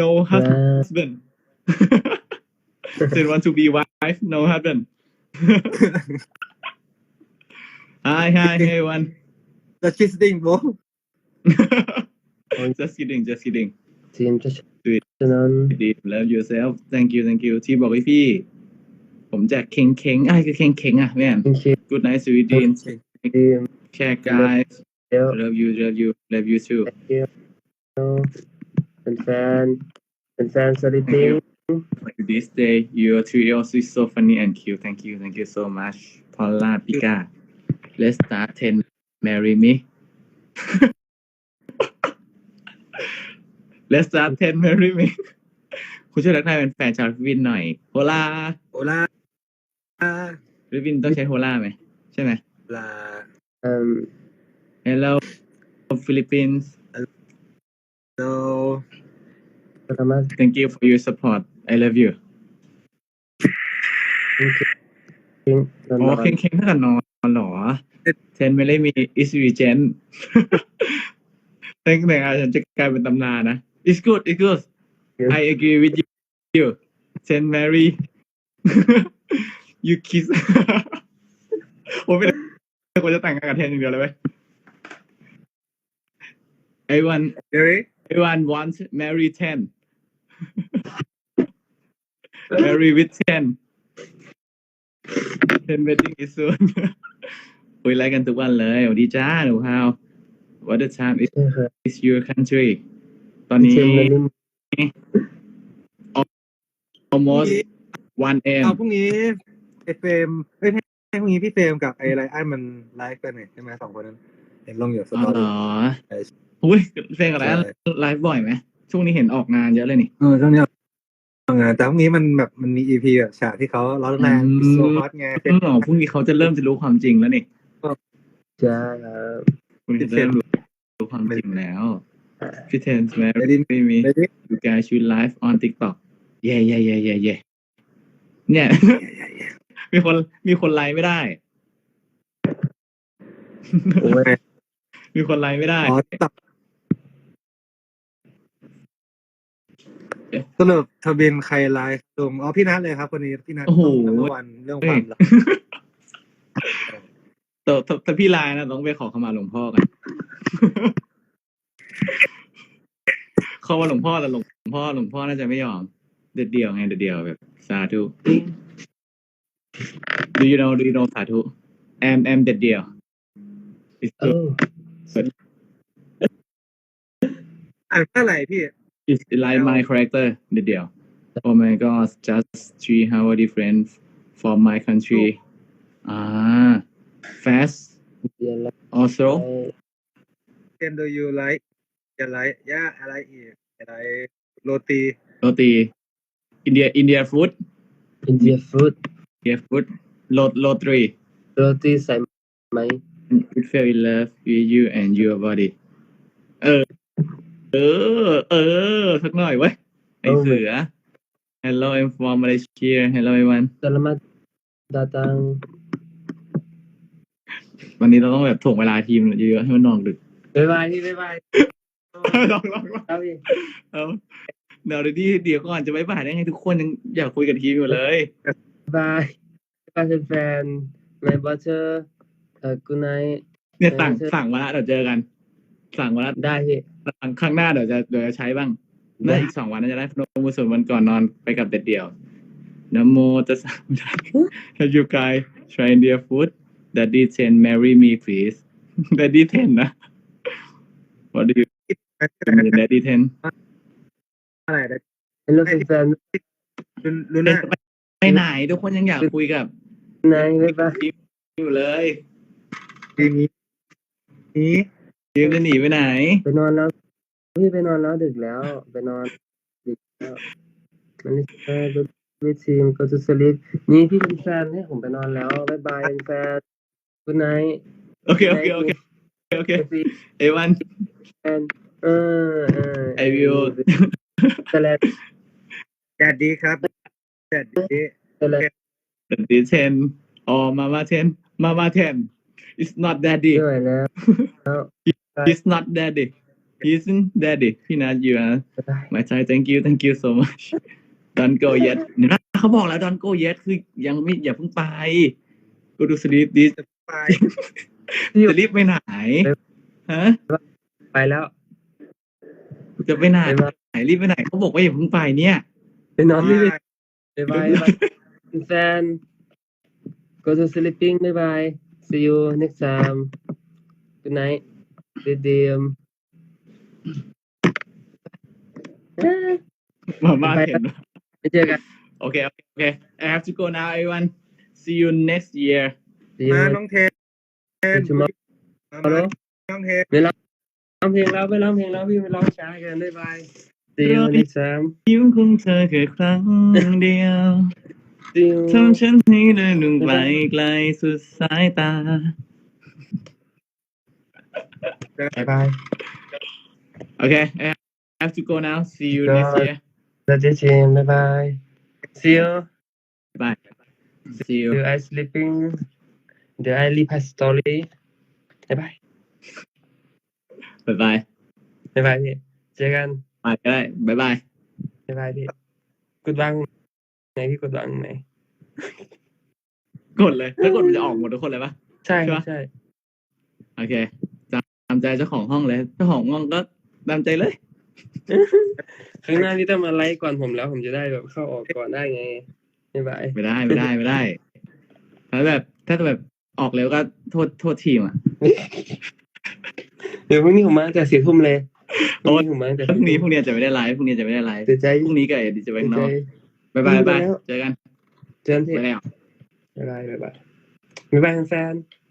no husband still want to be wife no husband hi hi hey everyone Just kidding bro just kidding just kidding ทีมจะช Sweet นะ deep love yourself thank you thank you ที่บอกให้พี่ ผมจะเค็งเค็งอะไรคือเค็งเค็งอ่ะแม่น ทีม good night sweet dreams ทีม care guys เดี๋ยว love you love you love you too เป็ นแฟนเป็นแฟนสลิปปิ้ง this day your trio is so funny and cute thank you thank you so much Paula Pika let's start 10 marry me let's start 10 marry me คุณช่วยรักทายเป็นแฟนชาวฟิลิปปินส์หน่อยโฮลาโอลาฟิลิปปินส์ต้องใช้โฮลาไหมใช่ไหมลาเอ่อ Hello Philippines no สามารถ thank you for your support I love you ทิ้งนอนอ๋อเค็งเค็งเท่ากับนอนเหรอเทนไม่ได้มี is regent ตั้งแต่อาฉันจะกลายเป็นตำนานนะ it's good it's good I agree with you Ten Mary you kiss โอ้ไม่ได้ควรจะแต่งงานกับเทนอย่างเดียวเลยเว้ย everyone Jerry everyone wants marry ten marry with ten ten wedding is soon คุยไลฟ์กันทุกวันเลยสวัสดีจ้าหนูฮาว what the time is ใช่ครับ is your country ตอนนี้ทีมเลยนี่ almost 1 a.m. เอาพรุ่งนี้ไอเฟรมเอ้ยให้พรุ่งนี้พี่เฟรมกับไอไรอันมันไลฟ์กันเนี่ยใช่ไหมสองคนนั้น เห็นลงอยู่สอ๋อตอเหรรี่ ออุ้ยเพลงอะไรไลฟ์บ่อยไหมช่วงนี้เห็นออกงานเยอะเลยนี่เออช่วงนี้ทำงานแต่พรุ่งนี้มันแบบมันมีอีพีแบบฉากที่เขาร้อนแรงอืมโซฮอตไงอ๋อพรุ่งนี้เขาจะเริ่มจะรู้ความจริงแล้วนี่ใช่ครับพรุ่งนี้จะเริ่มรู้ความจริงแล้วพี่เทนส์แมรี่มีไม่ได้ you guys should live on TikTok เย่เย่เย่เย่เย่เนี่ย มีคนมีคนไลฟ์ไม่ได้โอ้ยมีคนไลฟ์ไม่ได้ สรุปทะเบียนใครไลฟ์ลงอ๋อพี่นัทเลยครับคนนี้พี่นัทโอ้โหต้อง number one เรื่องความรักแต่แต่แต่พี่ไลน์นะต้องไปขอขมาหลวงพ่อกันเขาว่าหลวงพ่อแต่หลวงพ่อหลวงพ่อน่าจะไม่ยอม เด็ดเดียวไงเด็ดเดียวแบบ สาธุ do you know do you know สาธุ am am เด็ดเดียว it's เอ good ออ่านว่าอะไรพี่ it's like my character เด็ดเดียว oh my god just three how different from my country อ่า fast เรียนแล้ว also เ e นดูยูไลท์จะไลท์ย่าอะไรอีกอะไรโรตีโรตี India India food อินเดียฟู้ด India food โรโรตรีโรตีใส่ไหม It fell in love with you and your body เออ เออ เออสักหน่อยเว้ยไอเสือ Hello I'm from Malaysia Hello everyone สลามัดดาตังวันนี้เราต้องแบบถ่วงเวลาทีมเยอะๆให้มันนอนดึกบ๊ายบายพี่บ๊ายบายลองลองลองครับพี่เอาเดี๋ยวดีเดี๋ยวก่อนจะไปบ่ายได้ไงทุกคนยังอยากคุยกับทีมอยู่เลยบายบายแฟนๆ my butter เอ่อ good night เนี่ยสั่งสั่งมาละเดี๋ยวเจอกัน สั่งมาละได้พี่สั่งครั้งหน้าเดี๋ยวจะเดี๋ยวจะใช้บ้างน่าอีกสองวันน่าจะได้พนมมือส่วนวันก่อนนอนไปกับเด็ดเดี่ยวนะโมจะสั่งได้ Have you guys try India food Daddy ten marry me please Daddy ten นะ What do you mean Daddy ten อะไรนะ hello แฟนลุนลุน่าไปไหนทุกคนยังอยากคุยกับๆ night บ๊ายบายอยู่เลยทีนี้นี้ ทีมจะหนีไปไหน ไปนอนแล้วพี่ไปนอนแล้วดึกแล้ว ไปนอนดึกแล้วมันนี่เออวิทีม go to sleep นี่พี่เป็นแฟนให้ผมไปนอนแล้วบ๊ายบายเป็นแฟน good night โอเคโอเคโอเคโอเคเอวันแฟนเออเออ I will แต่ละแดดดีครับแดดดีแต่ละ Daddy ten or Mama ten Mama ten It's not Daddy ไม่ไหวแล้ว It's not Daddy he's in daddy พี่นัท you are ได้ my Thai thank you thank you so much don't go yet เห็นปะเขาบอกแล้ว don't go yet คือยังไม่อย่าเพิ่งไป go to sleep this ไปจะรีบไปไหนฮะไปแล้วจะไปไหนไปมาไหนรีบไปไหนเขาบอกว่าอย่าเพิ่งไปเนี่ยไปนอนไม่ได้บายบายบายแฟน go to sleeping บายบาย see you next time good night good day มามาไปเห็นไปเจอกันโอเคโอเคโอเค I have to go now everyone see you next year see you มา next น้องเทน tomorrow มามาน้องเทนไม่ร้องเพลงแล้วไม่ร้องเพลงแล้วพี่ไปร้องช้ากันบ๊ายบาย see you next time ยิ้มของเธอแค่ครั้งเดียว see you ทำฉันให้เดินลงไกลไกลสุดสายตา บ๊ายบาย Okay I have to go now see you next year แล้วเจชินบ๊ายบาย see you bye see you do I sleeping do I leave a story บ๊ายบาย bye bye บ๊ายบายพี่เจอกันไปก็ได้ bye bye บ๊ายบายพี่กดวางไหนพี่กดวางไหนกดเลยถ้ากดมันจะออกหมดทุกคนเลยปะใช่ใช่ปะใช่โอเคตามตามใจเจ้าของห้องเลยเจ้าของห้องก็ตามใจเลยครั้งหน้าพี่ต้องมาไลฟ์ก่อนผมแล้ว ผมจะได้แบบเข้าออกก่อนได้ไงบ๊ายบายไม่ได้ไม่ได้ไม่ได้ถ้าแบบถ้าแบบออกเร็วก็โทษโทษทีมอะเดี๋ยวพรุ่งนี้ผมมาตั้งแต่สี่ทุ่มเลยพโอ้รุ่งนี้ผมมาตั้งแต่พรุ่งนี้พรุ่งนี้จะไม่ได้ไลฟ์พรุ่งนี้จะไม่ได้ไลฟ์เสียใจพรุ่งนี้ก็เอ็ดจะไปเสียข้างนใจอกบายบายพรุ่งนี้บายไปแล้วเจอกัน เจอกันที่ไปแล้วบ๊ายบายบ๊ายบายบ๊ายบายแฟนๆ